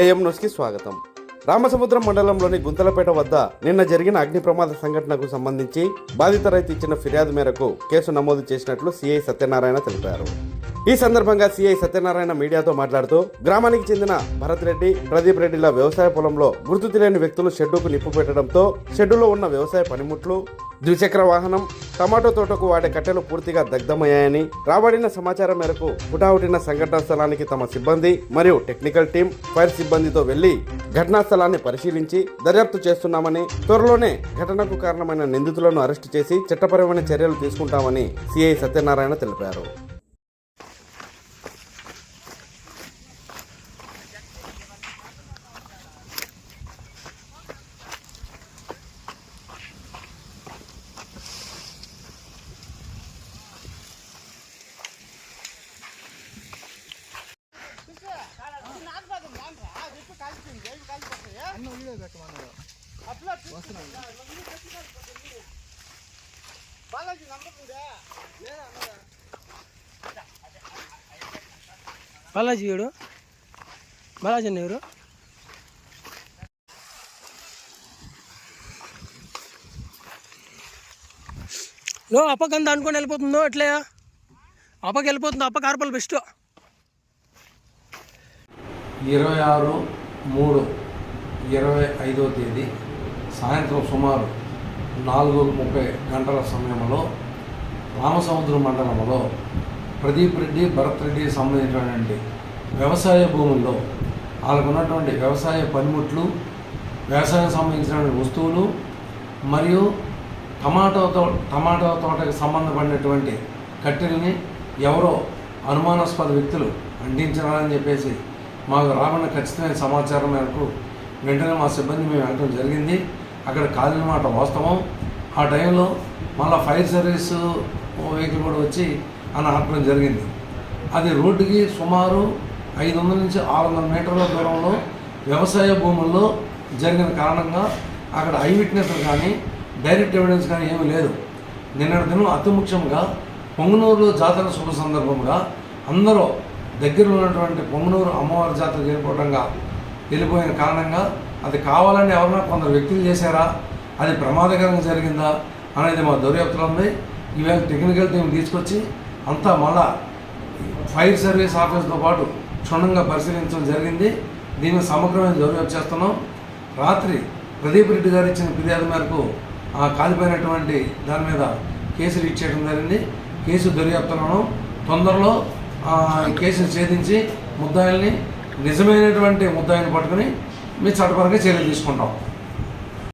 AM న్యూస్కి స్వాగతం. రామసముద్రం మండలంలోని గుంతలపేట వద్ద నిన్న జరిగిన అగ్ని ప్రమాద సంఘటనకు సంబంధించి బాధిత రైతు ఇచ్చిన ఫిర్యాదు మేరకు కేసు నమోదు చేసినట్లు సిఐ సత్యనారాయణ తెలిపారు. ఈ సందర్భంగా సిఐ సత్యనారాయణ మీడియాతో మాట్లాడుతూ గ్రామానికి చెందిన భరత్ రెడ్డి ప్రదీప్ రెడ్డిల వ్యవసాయ పొలంలో గుర్తు తెలియని వ్యక్తులు షెడ్డుకు నిప్పు పెట్టడంతో షెడ్డులో ఉన్న వ్యవసాయ పనిముట్లు ద్విచక్ర వాహనం టమాటో తోటకు వాడే కట్టెలు పూర్తిగా దగ్ధమయ్యాయని రాబడిన సమాచారం మేరకు హుటాహుటిన సంఘటనా స్థలానికి తమ సిబ్బంది మరియు టెక్నికల్ టీం ఫైర్ సిబ్బందితో వెళ్ళి ఘటనా స్థలాన్ని పరిశీలించి దర్యాప్తు చేస్తున్నామని త్వరలోనే ఘటనకు కారణమైన నిందితులను అరెస్టు చేసి చట్టపరమైన చర్యలు తీసుకుంటామని సిఐ సత్యనారాయణ తెలిపారు. బాలాజీ గారు? బాలాజీ అన్న ఎవరు? లో అప్పకి అంత అనుకొని వెళ్ళిపోతుందో ఎట్లే అప్పకి వెళ్ళిపోతుందో అప్ప కార్పల్ బెస్ట్ ఇరవై ఆరు మూడు. ఇరవై ఐదో తేదీ సాయంత్రం సుమారు నాలుగు ముప్పై గంటల సమయంలో రామసముద్రం మండలంలో ప్రదీప్ రెడ్డి భరత్ రెడ్డి సంబంధించినటువంటి వ్యవసాయ భూముల్లో వాళ్ళకు ఉన్నటువంటి వ్యవసాయ పనిముట్లు వ్యవసాయం సంబంధించినటువంటి వస్తువులు మరియు టమాటో తో టమాటో తోటకి సంబంధపడినటువంటి కట్టెల్ని ఎవరో అనుమానాస్పద వ్యక్తులు అంటించారని చెప్పేసి మాకు రాబడిన ఖచ్చితమైన సమాచారం మేరకు వెంటనే మా సిబ్బంది మేము వెళ్ళడం జరిగింది. అక్కడ కాలిన మాట వాస్తవం. ఆ టైంలో మళ్ళీ ఫైర్ సర్వీస్ వెహికల్ కూడా వచ్చి అని ఆపడం జరిగింది. అది రోడ్డుకి సుమారు ఐదు వందల నుంచి ఆరు వందల మీటర్ల దూరంలో వ్యవసాయ భూముల్లో జరిగిన కారణంగా అక్కడ ఐ విట్నెస్లు కానీ డైరెక్ట్ ఎవిడెన్స్ కానీ ఏమీ లేదు. నిన్నటి దినం అతి ముఖ్యంగా పొంగనూరు జాతర శుభ సందర్భంగా అందరూ దగ్గర ఉన్నటువంటి పొంగనూరు అమ్మవారి జాతరకు వెళ్ళిపోవడంగా వెళ్ళిపోయిన కారణంగా అది కావాలని ఎవరైనా కొందరు వ్యక్తులు చేశారా? అది ప్రమాదకరంగా జరిగిందా? అనేది మా దర్యాప్తులో ఉంది. ఈవేళ టెక్నికల్ టీం తీసుకొచ్చి అంతా మళ్ళా ఫైర్ సర్వీస్ ఆఫీస్తో పాటు క్షుణ్ణంగా పరిశీలించడం జరిగింది. దీన్ని సమగ్రమైన దర్యాప్తు చేస్తున్నాం. రాత్రి ప్రదీప్ రెడ్డి గారు ఇచ్చిన ఫిర్యాదు మేరకు ఆ కాలిపోయినటువంటి దాని మీద కేసు రీచ్ చేయడం జరిగింది. కేసు దర్యాప్తులను. తొందరలో కేసును ఛేదించి ముద్దాయిల్ని నిజమైనటువంటి ముద్దాయిని పట్టుకుని మీ చట్టపరంగా చర్యలు తీసుకుంటాం.